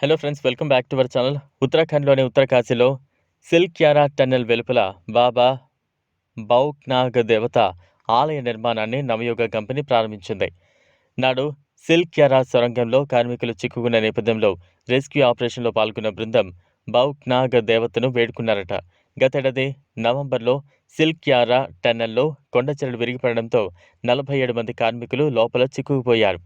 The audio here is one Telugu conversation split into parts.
Hello friends welcome back to our channel ఉత్తరాఖండ్లోని ఉత్తరకాశీలో సిల్క్ యారా టన్నెల్ వెలుపల బాబా బౌక్నాగ్ దేవత ఆలయ నిర్మాణాన్ని నవయోగ కంపెనీ ప్రారంభించింది. నాడు సిల్క్ యారా సొరంగంలో కార్మికులు చిక్కుకున్న నేపథ్యంలో రెస్క్యూ ఆపరేషన్లో పాల్గొన్న బృందం బౌక్నాగ్ దేవతను వేడుకున్నారట. గతేడాది నవంబర్లో సిల్క్ యారా టన్నెల్లో కొండచెరలు విరిగిపడడంతో నలభై ఏడు మంది కార్మికులు లోపల చిక్కుకుపోయారు.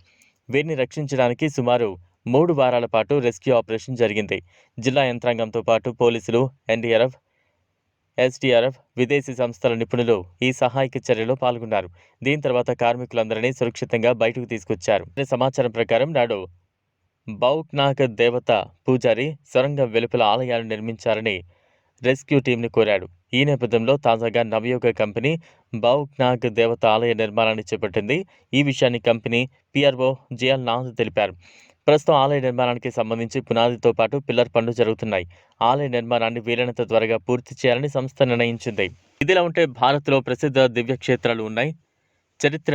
వీరిని రక్షించడానికి సుమారు మూడు వారాల పాటు రెస్క్యూ ఆపరేషన్ జరిగింది. జిల్లా యంత్రాంగంతో పాటు పోలీసులు ఎన్డీఆర్ఎఫ్ ఎస్డీఆర్ఎఫ్ విదేశీ సంస్థల నిపుణులు ఈ సహాయక చర్యలో పాల్గొన్నారు. దీని తర్వాత కార్మికులందరినీ సురక్షితంగా బయటకు తీసుకొచ్చారు. సమాచారం ప్రకారం నాడు బౌక్నాగ్ దేవత పూజారి సొరంగం వెలుపల ఆలయాలు నిర్మించారని రెస్క్యూ టీంని కోరాడు. ఈ నేపథ్యంలో తాజాగా నవయోగ కంపెనీ బౌక్నాగ్ దేవత ఆలయ నిర్మాణాన్ని చేపట్టింది. ఈ విషయాన్ని కంపెనీ పిఆర్ఓ జిఎల్ నాథ్ తెలిపారు. ప్రస్తుతం ఆలయ నిర్మాణానికి సంబంధించి పునాదితో పాటు పిల్లర్ పనులు జరుగుతున్నాయి. ఆలయ నిర్మాణాన్ని వీలైనంత త్వరగా పూర్తి చేయాలని సంస్థ నిర్ణయించింది. ఇదిలా ఉంటే భారత్లో ప్రసిద్ధ దివ్యక్షేత్రాలు ఉన్నాయి. చరిత్ర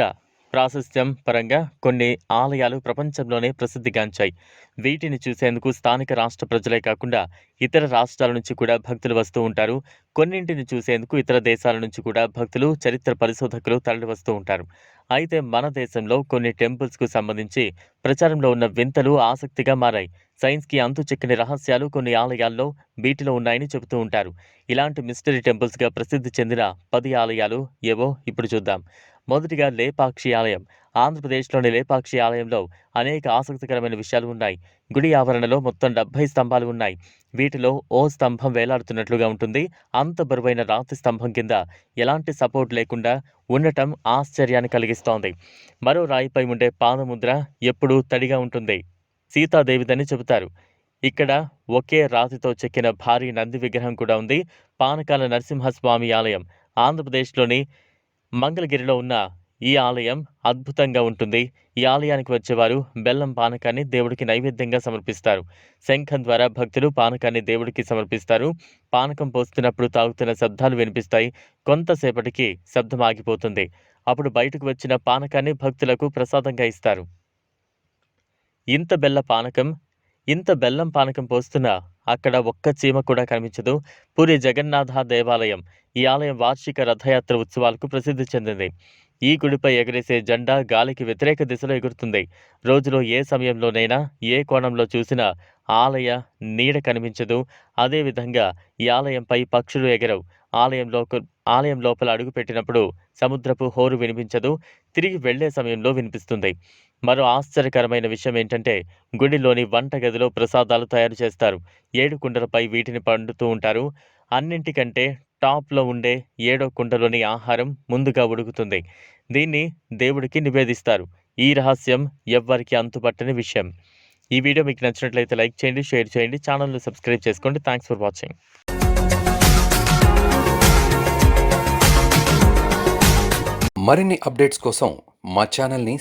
ప్రాశస్త్యం పరంగా కొన్ని ఆలయాలు ప్రపంచంలోనే ప్రసిద్ధిగాంచాయి. వీటిని చూసేందుకు స్థానిక రాష్ట్ర ప్రజలే కాకుండా ఇతర రాష్ట్రాల నుంచి కూడా భక్తులు వస్తూ ఉంటారు. కొన్నింటిని చూసేందుకు ఇతర దేశాల నుంచి కూడా భక్తులు చరిత్ర పరిశోధకులు తరలి వస్తూ ఉంటారు. అయితే మన దేశంలో కొన్ని టెంపుల్స్కు సంబంధించి ప్రచారంలో ఉన్న వింతలు ఆసక్తిగా మారాయి. సైన్స్కి అంతు చిక్కని రహస్యాలు కొన్ని ఆలయాల్లో వీటిలో ఉన్నాయని చెబుతూ ఉంటారు. ఇలాంటి మిస్టరీ టెంపుల్స్గా ప్రసిద్ధి చెందిన పది ఆలయాలు ఏవో ఇప్పుడు చూద్దాం. మొదటిగా లేపాక్షి ఆలయం ఆంధ్రప్రదేశ్లోని లేపాక్షి ఆలయంలో అనేక ఆసక్తికరమైన విషయాలు ఉన్నాయి. గుడి ఆవరణలో మొత్తం డెబ్బై స్తంభాలు ఉన్నాయి. వీటిలో ఓ స్తంభం వేలాడుతున్నట్లుగా ఉంటుంది. అంత బరువైన రాతి స్తంభం కింద ఎలాంటి సపోర్ట్ లేకుండా ఉండటం ఆశ్చర్యాన్ని కలిగిస్తోంది. మరో రాయిపై ఉండే పాదముద్ర ఎప్పుడూ తడిగా ఉంటుంది. సీతాదేవిదని చెబుతారు. ఇక్కడ ఒకే రాతితో చెక్కిన భారీ నంది విగ్రహం కూడా ఉంది. పానకాల నరసింహస్వామి ఆలయం ఆంధ్రప్రదేశ్లోని మంగళగిరిలో ఉన్న ఈ ఆలయం అద్భుతంగా ఉంటుంది. ఈ ఆలయానికి వచ్చేవారు బెల్లం పానకాన్ని దేవుడికి నైవేద్యంగా సమర్పిస్తారు. శంఖం ద్వారా భక్తులు పానకాన్ని దేవుడికి సమర్పిస్తారు. పానకం పోస్తున్నప్పుడు తాగుతున్న శబ్దాలు వినిపిస్తాయి. కొంతసేపటికి శబ్దం ఆగిపోతుంది. అప్పుడు బయటకు వచ్చిన పానకాన్ని భక్తులకు ప్రసాదంగా ఇస్తారు. ఇంత బెల్ల పానకం ఇంత బెల్లం పానకం పోస్తున్నా అక్కడ ఒక్క చీమ కూడా కనిపించదు. పూరి జగన్నాథ దేవాలయం ఈ ఆలయం వార్షిక రథయాత్ర ఉత్సవాలకు ప్రసిద్ధి చెందింది. ఈ గుడిపై ఎగరేసే జెండా గాలికి వ్యతిరేక దిశలో ఎగురుతుంది. రోజులో ఏ సమయంలోనైనా ఏ కోణంలో చూసినా ఆలయ నీడ కనిపించదు. అదేవిధంగా ఈ ఆలయంపై పక్షులు ఎగరవు. ఆలయంలో ఆలయం లోపల అడుగుపెట్టినప్పుడు సముద్రపు హోరు వినిపించదు. తిరిగి వెళ్ళే సమయంలో వినిపిస్తుంది. మరో ఆశ్చర్యకరమైన విషయం ఏంటంటే గుడిలోని వంటగదిలో ప్రసాదాలు తయారు చేస్తారు. ఏడు కుండలపై వీటిని పండుతూ ఉంటారు. అన్నింటికంటే టాప్లో ఉండే ఏడో కుండలోని ఆహారం ముందుగా ఉడుకుతుంది. దీన్ని దేవుడికి నివేదిస్తారు. ఈ రహస్యం ఎవ్వరికి అంతుపట్టని విషయం. ఈ వీడియో మీకు నచ్చినట్లయితే లైక్ చేయండి షేర్ చేయండి ఛానల్ను సబ్స్క్రైబ్ చేసుకోండి. థ్యాంక్స్ ఫర్ వాచింగ్ మరిన్ని అప్డేట్స్ కోసం మా ఛానల్ని